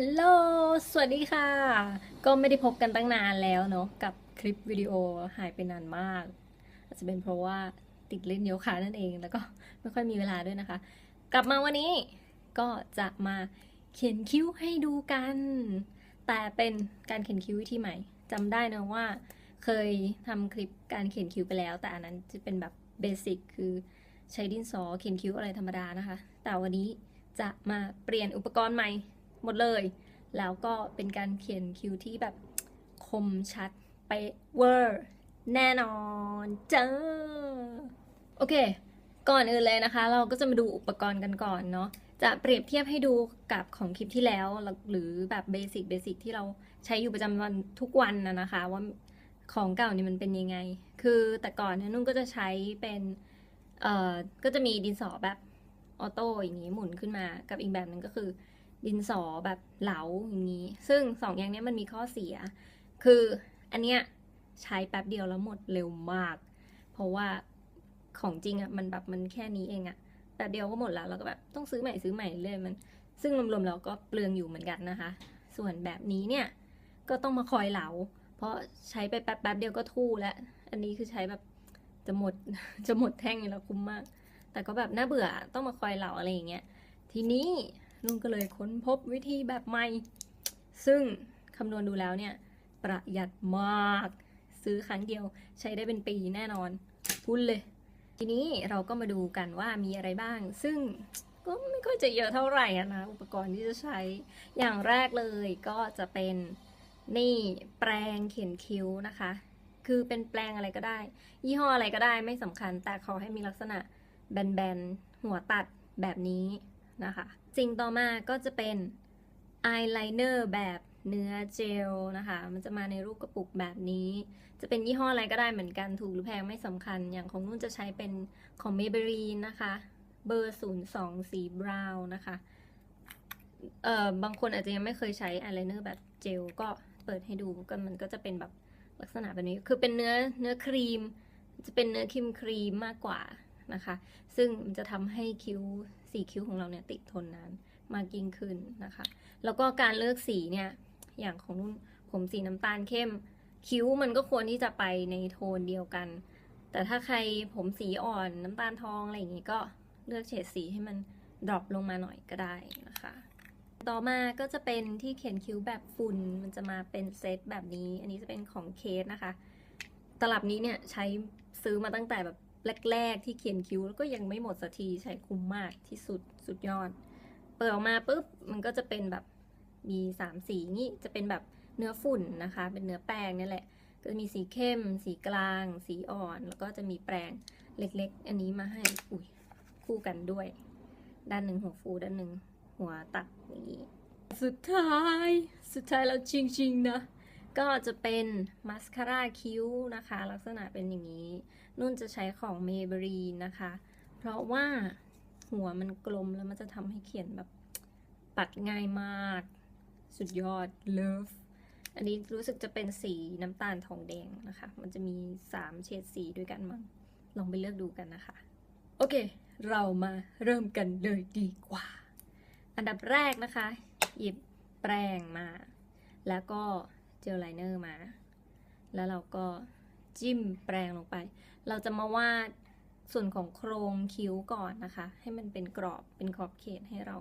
ฮัลโหล สวัสดีค่ะ ก็ไม่ได้พบกันตั้งนานแล้วเนาะกับคลิปวิดีโอหายไปนานมาก อาจจะเป็นเพราะว่าติดเล่นโยคะนั่นเองแล้วก็ไม่ค่อยมีเวลาด้วยนะคะ กลับมาวันนี้ก็จะมาเขียนคิ้วให้ดูกัน แต่เป็นการเขียนคิ้ววิธีใหม่จำได้นะว่า เคยทำคลิปการเขียนคิ้วไปแล้ว แต่อันนั้นจะเป็นแบบเบสิกคือใช้ดินสอเขียนคิ้วอะไรธรรมดานะคะ แต่วันนี้จะมาเปลี่ยนอุปกรณ์ใหม่ หมดเลย แล้วก็เป็นการเขียนคิ้วที่แบบคมชัดไปเวอร์แน่นอนเจ้าโอเค ก่อนอื่นเลยนะคะ เราก็จะมาดูอุปกรณ์กันก่อนเนาะจะเปรียบเทียบให้ดูกับของคลิปที่แล้ว หรือแบบเบสิกเบสิกที่เราใช้อยู่ประจำวันทุกวันนะนะคะ ว่าของเก่านี่มันเป็นยังไง คือแต่ก่อนเนี่ยนุ่นก็จะใช้เป็นเอ่อก็จะมีดินสอแบบออโต้อย่างนี้หมุนขึ้นมากับอีกแบบหนึ่งก็คือ ดินสอแบบเหลาอย่างนี้ ซึ่งสองอย่างนี้มันมีข้อเสีย คืออันเนี้ยใช้แป๊บเดียวแล้วหมดเร็วมาก เพราะว่าของจริงอะ่ะมันแบบมันแค่นี้เองอะ่ะแป๊บเดียวก็หมดแล้วแล้วก็แบบต้องซื้อใหม่ซื้อใหม่เรื่อยมัน ซึ่งรวมๆแล้วก็เปลืองอยู่เหมือนกันนะคะ ส่วนแบบนี้เนี่ยก็ต้องมาคอยเหลา เพราะใช้ไปแป๊บแป๊บๆเดียวก็ทู่แล้ว อันนี้คือใช้แบบจะหมดจะหมดแท่งอยู่แล้วคุ้มมาก แต่ก็แบบน่าเบื่อต้องมาคอยเหลาอะไรอย่างเงี้ย ทีนี้ ลุงก็เลยค้นพบวิธีแบบใหม่ ซึ่งคำนวณดูแล้วเนี่ย ประหยัดมาก ซื้อครั้งเดียวใช้ได้เป็นปีแน่นอนพูดเลย ทีนี้เราก็มาดูกันว่ามีอะไรบ้าง ซึ่งก็ไม่ค่อยจะเยอะเท่าไหร่นะ อุปกรณ์ที่จะใช้อย่างแรกเลยก็จะเป็นนี่แปรงเขียนคิ้วนะคะ คือเป็นแปรงอะไรก็ได้ ยี่ห้ออะไรก็ได้ไม่สำคัญ แต่ขอให้มีลักษณะแบนๆ หัวตัดแบบนี้นะคะ สิ่งต่อมาก็จะเป็นอายไลเนอร์แบบเนื้อเจลนะคะ มันจะมาในรูปกระปุกแบบนี้ จะเป็นยี่ห้ออะไรก็ได้เหมือนกันถูกหรือแพงไม่สำคัญ อย่างของนุ่นจะใช้เป็นของ Maybelline นะคะ เบอร์ 02 สีบราวน์นะคะ เอ่อ บางคนอาจจะยังไม่เคยใช้อายไลเนอร์แบบเจล ก็เปิดให้ดูก็มันก็จะเป็นแบบลักษณะแบบนี้ คือเป็นเนื้อเนื้อครีม จะเป็นเนื้อครีมครีมมากกว่านะคะ ซึ่งมันจะทำให้คิ้ว สีคิ้วของเราเนี่ยติดทนนานมากยิ่งขึ้นนะคะ แล้วก็การเลือกสีเนี่ยอย่างของนุ่นผมสีน้ำตาลเข้ม คิ้วมันก็ควรที่จะไปในโทนเดียวกัน แต่ถ้าใครผมสีอ่อนน้ำตาลทองอะไรอย่างงี้ก็เลือกเฉดสีให้มันดรอปลงมาหน่อยก็ได้นะคะ ต่อมาก็จะเป็นที่เขียนคิ้วแบบฝุ่นมันจะมาเป็นเซตแบบนี้ อันนี้จะเป็นของเคสนะคะ ตลับนี้เนี่ยใช้ซื้อมาตั้งแต่แบบ แรกๆที่เขียนคิ้วแล้วก็ยังไม่หมดสักทีใช้คุ้มมากที่สุดสุดยอด เปิดออกมาปุ๊บมันก็จะเป็นแบบมีสามสีนี่จะเป็นแบบเนื้อฝุ่นนะคะ เป็นเนื้อแป้งนี่แหละ ก็จะมีสีเข้ม สีกลาง สีอ่อน แล้วก็จะมีแปรงเล็กๆ อันนี้มาให้อุ้ยคู่กันด้วย ด้านหนึ่งหัวฟูด้านหนึ่งหัวตัดอย่างนี้สุดท้าย สุดท้ายแล้วจริงๆนะ ก็จะเป็นมาสคาร่าคิ้วนะคะ ลักษณะเป็นอย่างนี้ นุ่นจะใช้ของ Maybelline นะคะ เพราะว่าหัวมันกลมแล้วมันจะทำให้เขียนแบบปัดง่ายมาก สุดยอด Love อันนี้รู้สึกจะเป็นสีน้ำตาลทองแดงนะคะ มันจะมี 3 เฉดสีด้วยกันมั้งลองไปเลือกดูกันนะคะ โอเค เรามาเริ่มกันเลยดีกว่า อันดับแรกนะคะ หยิบแปรงมา แล้วก็ จลไลเนอร์มา แล้วเราก็จิ้มแปรงลงไป เราจะมาวาดส่วนของโครงคิ้วก่อนนะคะ ให้มันเป็นกรอบเป็นขอบเขตให้เรา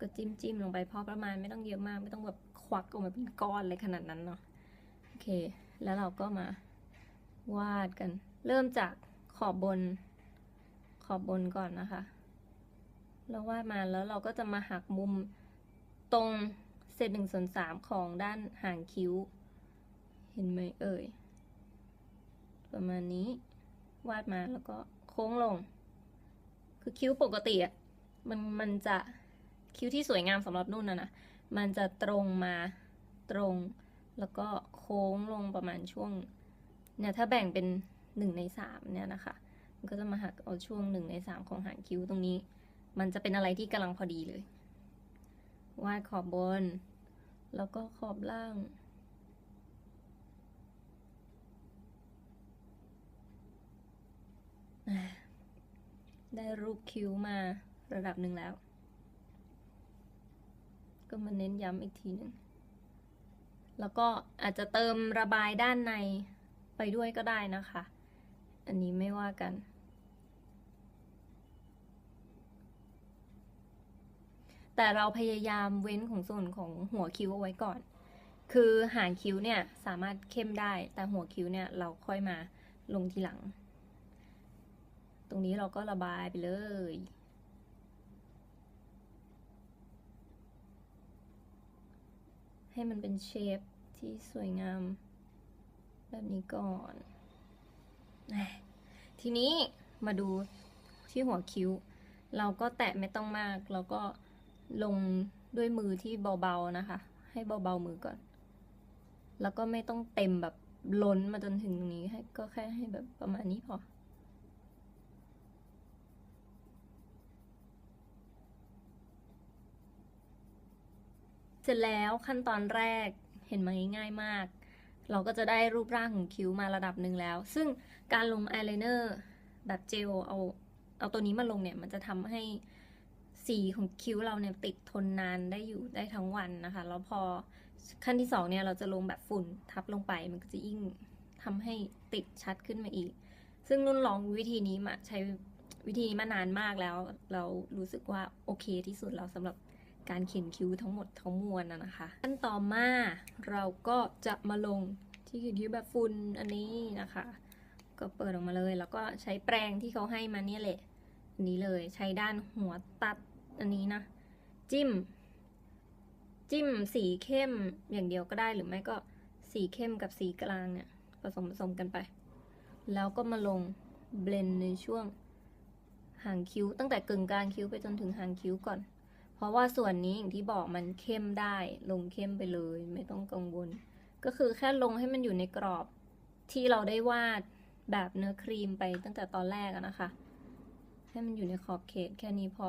ก็จิ้มจิ้มลงไปพอประมาณไม่ต้องเยอะมาก ไม่ต้องแบบควักออกมาเป็นก้อนเลยขนาดนั้นเนาะโอเค แล้วเราก็มาวาดกัน เริ่มจากขอบบน ขอบบนก่อนนะคะ แล้ววาดมาแล้วเราก็จะมาหักมุมตรง ศษหนึ่งส่วนสามของด้านหางคิ้ว เห็นไหมเอ่ย ประมาณนี้ วาดมาแล้วก็โค้งลง คือคิ้วปกติอะมันมันจะคิ้วที่สวยงามสำหรับนุ่นนะนะมันจะตรงมาตรง แล้วก็โค้งลงประมาณช่วงเนี่ยถ้าแบ่งเป็นหนึ่งในสามเนี่ยนะคะมันก็จะมาหักเอาช่วงหนึ่งในสามของหางคิ้วตรงนี้ มันจะเป็นอะไรที่กำลังพอดีเลย วาดขอบบน แล้วก็ขอบล่าง ได้รูปคิ้วมาระดับหนึ่งแล้ว ก็มาเน้นย้ำอีกทีหนึ่ง แล้วก็อาจจะเติมระบายด้านในไปด้วยก็ได้นะคะ อันนี้ไม่ว่ากัน แต่เราพยายามเว้นของส่วนของหัวคิ้วเอาไว้ก่อน คือหางคิ้วเนี่ยสามารถเข้มได้ แต่หัวคิ้วเนี่ยเราค่อยมาลงทีหลัง ตรงนี้เราก็ระบายไปเลยให้มันเป็นเชฟที่สวยงาม แบบนี้ก่อน ทีนี้มาดูที่หัวคิ้ว เราก็แตะไม่ต้องมาก เราก็ ลงด้วยมือที่เบาๆนะคะ ให้เบาๆมือก่อน แล้วก็ไม่ต้องเต็มแบบล้นมาจนถึงตรงนี้ให้ก็แค่ให้แบบประมาณนี้พอเสร็จแล้วขั้นตอนแรกเห็นไหมง่ายมาก เราก็จะได้รูปร่างของคิ้วมาระดับหนึ่งแล้ว ซึ่งการลงอายไลเนอร์แบบเจลเอาเอาตัวนี้มาลงเนี่ย มันจะทำให้ สีของคิ้วเราเนี่ยติดทนนานได้อยู่ได้ทั้งวันนะคะ แล้วพอขั้นที่สองเนี่ยเราจะลงแบบฝุ่นทับลงไปมันก็จะยิ่งทำให้ติดชัดขึ้นมาอีก ซึ่งนุ่นลองวิธีนี้มาใช้วิธีนี้มานานมากแล้ว เรารู้สึกว่าโอเคที่สุดแล้วสำหรับการเขียนคิ้วทั้งหมดทั้งมวลนะนะคะขั้นต่อมาเราก็จะมาลงที่เขียนคิ้วแบบฝุ่นอันนี้นะคะ ก็เปิดออกมาเลย แล้วก็ใช้แปรงที่เขาให้มาเนี่ยแหละนนี้เลยใช้ด้านหัวตัด อันนี้นะ จิ้ม จิ้มสีเข้มอย่างเดียวก็ได้หรือไม่ก็สีเข้มกับสีกลางเนี่ย ผสมผสมกันไป แล้วก็มาลงเบลนในช่วงหางคิ้ว ตั้งแต่กึ่งกลางคิ้วไปจนถึงหางคิ้วก่อน เพราะว่าส่วนนี้อย่างที่บอกมันเข้มได้ ลงเข้มไปเลย ไม่ต้องกังวล ก็คือแค่ลงให้มันอยู่ในกรอบที่เราได้วาดแบบเนื้อครีมไปตั้งแต่ตอนแรกนะคะ ให้มันอยู่ในขอบเขตแค่นี้พอ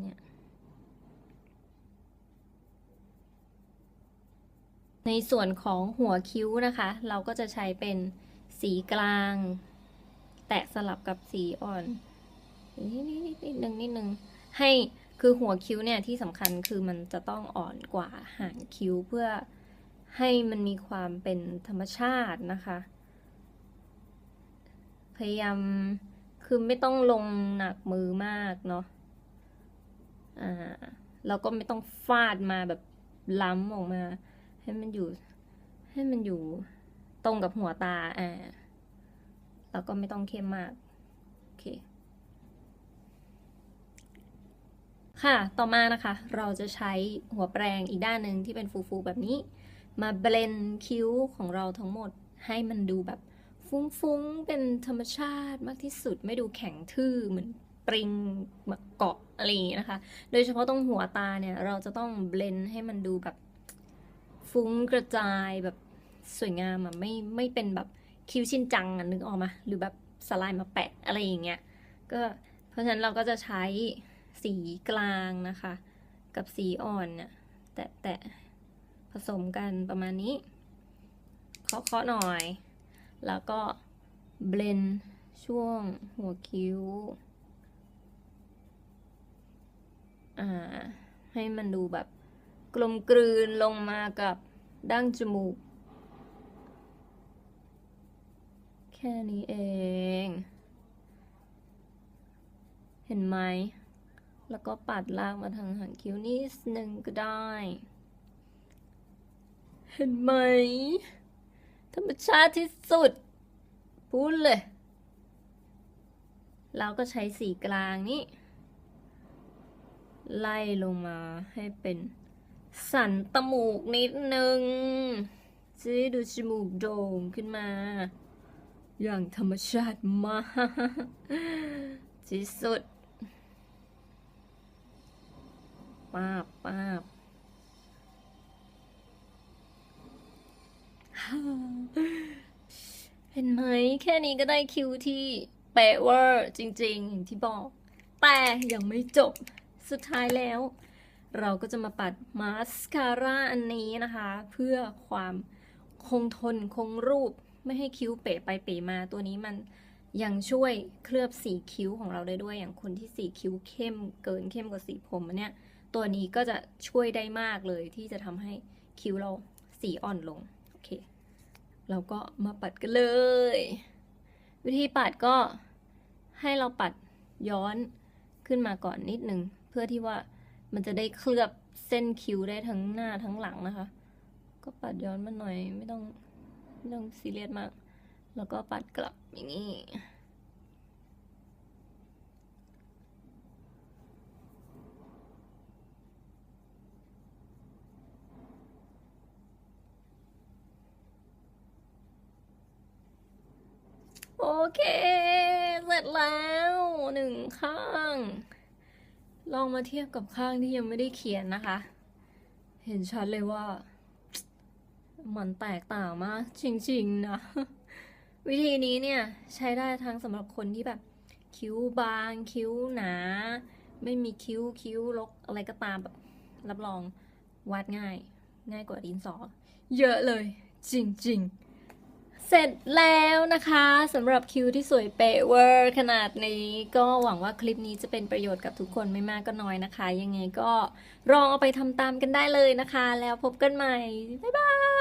เนี่ยในส่วนของหัวคิ้วนะคะ เราก็จะใช้เป็นสีกลาง แตะสลับกับสีอ่อนนิดนิดนิดนิดนึงนิดนึงให้คือหัวคิ้วเนี่ยที่สำคัญคือมันจะต้องอ่อนกว่าหางคิ้วเพื่อให้มันมีความเป็นธรรมชาตินะคะ พยายามคือไม่ต้องลงหนักมือมากเนาะ อ่าก็ไม่ต้องฟาดมาแบบล้ำออกมา ให้มันอยู่ ให้มันอยู่ตรงกับหัวตาอ่าแล้วก็ไม่ต้องเข้มมากโอเคค่ะ ต่อมานะคะ เราจะใช้หัวแปรงอีกด้านหนึ่งที่เป็นฟูๆแบบนี้ มาเบลนคิ้วของเราทั้งหมดให้มันดูแบบฟุ้งๆ เป็นธรรมชาติมากที่สุดไม่ดูแข็งทื่อเหมือน ปริงมาเกาะอะไรอย่างนี้นะคะ โดยเฉพาะตรงหัวตาเนี่ยเราจะต้องเบลนให้มันดูแบบฟุ้งกระจายแบบสวยงามอะไม่ไม่เป็นแบบคิ้วชินจังอะนึกออกมาหรือแบบสไลด์มาแปะอะไรอย่างเงี้ยก็เพราะฉะนั้นเราก็จะใช้สีกลางนะคะ กับสีอ่อนเนี่ยแตะแตะผสมกันประมาณนี้เคาะเคาะหน่อย แล้วก็เบลนช่วงหัวคิ้ว อ่า ให้มันดูแบบกลมกลืนลงมากับดั้งจมูก แค่นี้เอง เห็นไหม แล้วก็ปัดลากมาทางหางคิ้วนิดนึงก็ได้ เห็นไหม ธรรมชาติที่สุด พูดเลยแล้วก็ใช้สีกลางนี้ ไล่ลงมาให้เป็นสันตมูกนิดนึงจะได้ดูจมูกโด่งขึ้นมา อย่างธรรมชาติมากที่สุดป้าบป้าบเห็นไหมแค่นี้ก็ได้คิวที่เป๊ะเวอร์จริงๆอย่างที่บอก แต่ยังไม่จบ สุดท้ายแล้ว เราก็จะมาปัดมาสคาร่าอันนี้นะคะ เพื่อความคงทนคงรูปไม่ให้คิ้วเป๋ไปเป๋มาตัวนี้มันยังช่วยเคลือบสีคิ้วของเราได้ด้วย อย่างคนที่สีคิ้วเข้มเกินเข้มกว่าสีผมอันเนี้ยตัวนี้ก็จะช่วยได้มากเลยที่จะทำให้คิ้วเราสีอ่อนลง โอเค เราก็มาปัดกันเลย วิธีปัดก็ให้เราปัดย้อนขึ้นมาก่อนนิดนึง พื่อที่ว่ามันจะได้เคลือบเส้นคิ้วได้ทั้งหน้าทั้งหลังนะคะ ก็ปัดย้อนมาหน่อยไม่ต้องไม่ต้องซีเรียสมาก แล้วก็ปัดกลับอย่างนี้โอเค เสร็จแล้วหนึ่งข้าง ลองมาเทียบกับข้างที่ยังไม่ได้เขียนนะคะ เห็นชัดเลยว่า มันแตกต่างมากจริงๆนะ วิธีนี้เนี่ยใช้ได้ทั้งสำหรับคนที่แบบ คิ้วบาง คิ้วหนา ไม่มีคิ้วคิ้วลกอะไรก็ตามแบบ รับรองวาดง่าย ง่ายกว่าดินสอ เยอะเลย จริง ๆ เสร็จแล้วนะคะสำหรับคิวที่สวยเป๊ะเวอร์ขนาดนี้ ก็หวังว่าคลิปนี้จะเป็นประโยชน์กับทุกคนไม่มากก็น้อยนะคะ ยังไงก็ลองเอาไปทำตามกันได้เลยนะคะ แล้วพบกันใหม่ บ๊ายบาย